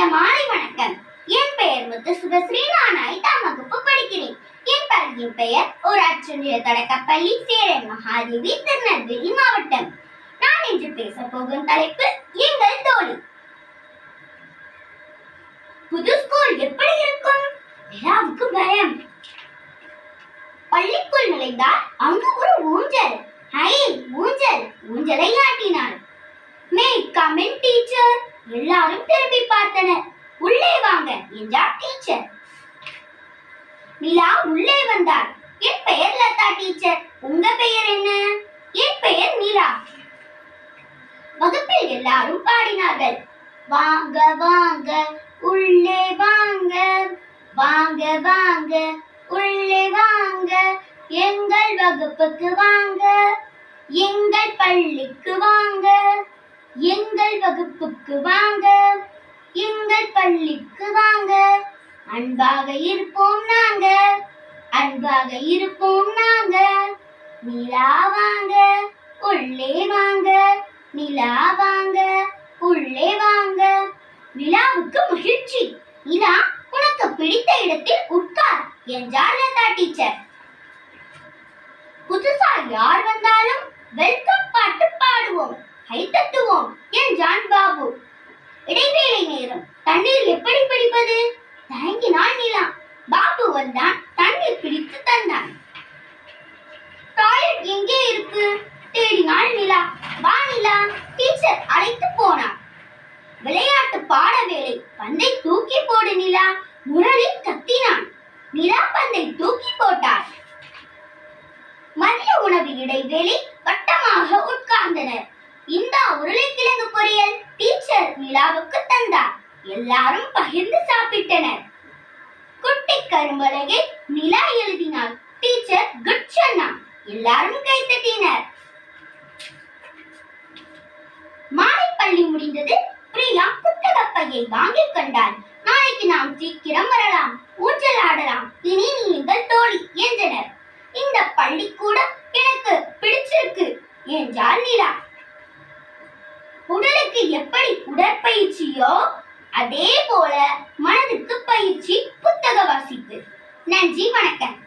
இனிய மாலை வணக்கம். என் பெயர் முத்து சுபஸ்ரீ. நான் ஐந்தாம் வகுப்பு படிக்கிறேன். என் பள்ளியின் பெயர் ஒரு ஒன்றிய தொடக்கப்பள்ளி சேரன் மகாதேவி திருநெல்வேலி மாவட்டம். நான் இன்று பேச போகும் தலைப்பு எங்கள் தோழி. புது ஸ்கூல் எப்படி இருக்கும்? விழாவுக்கு பயம். பள்ளிக்குள் நுழைந்தால் அங்கு ஒரு ஊஞ்சல். ஹை ஊஞ்சல். ஊஞ்சலை ஆட்டினாள். மே கமின் டீச்சர் எல்லாரும் திரும்பி பார்த்தனர் உள்ளே வாங்க என்றார் டீச்சர். நிலா உள்ளே வந்தார் என் பெயர் லதா டீச்சர். உங்க பெயர் என்ன? என் பெயர் நிலா வகுப்பில் எல்லாரும் பாடினார்கள். வாங்க வாங்க உள்ளே வாங்க. வாங்க வாங்க உள்ளே வாங்க. எங்கள் வகுப்புக்கு வாங்க. எங்கள் பள்ளிக்கு வாங்க. எங்கள் வகுப்புக்கு வாங்க. எங்கள் பள்ளிக்கு வாங்க. அன்பாக இருப்போம் நாங்க. அன்பாக இருப்போம் நாங்க. நிலா வாங்க உள்ளே வாங்க. நிலா வாங்க உள்ளே வாங்க. நிலாவுக்கு மகிழ்ச்சி. நிலா உனக்கு பிடித்த இடத்தில் உட்கார் என்றார் லதா டீச்சர். புதுசா யார் வந்தாலும் வெல்கம் பாட்டு பாடுவோம் கை தட்டுவோம் என்றான் பாபு. இடைவேளை நேரம். தண்ணீர் எப்படி பிடிப்பது? தயங்கினான் நிலா. பாபு வந்தான். தண்ணீர் பிடித்து தந்தான். டாய்லெட் எங்கே இருக்கு? தேடினாள் நிலா. வா நிலா. டீச்சர் அழைத்து போனார் விளையாட்டு பாட வேலை. பந்தை தூக்கி போடு நிலா. முரளி கத்தினான். நிலா பந்தை தூக்கி போட்டார் மதிய உணவு இடைவேளை வட்டமாக உட்கார்ந்தனர். இந்த உருளைக்கிழங்கு பொரியல் டீச்சர் நிலாவுக்கு தந்தார் எல்லாரும் பகிர்ந்து சாப்பிட்டனர். குட்டி கரும்பலகை நிலா எழுதினாள். டீச்சர் குட் சொன்னா. எல்லாரும் கைத்தட்டினர் மாலை பள்ளி முடிந்தது பிரியா புத்தக பையை வாங்கிக் கொண்டாள். நாளைக்கு நாம் சீக்கிரம் வரலாம். ஊஞ்சல் ஆடலாம். இனி நீங்கள் தோழி என்றனர். இந்த பள்ளிக்கூடம் எனக்கு பிடிச்சிருக்கு என்றாள் நிலா. உடலுக்கு எப்படி உடற்பயிற்சியோ அதே போல மனதுக்கு பயிற்சி புத்தக வாசிப்பு. நன்றி வணக்கம்.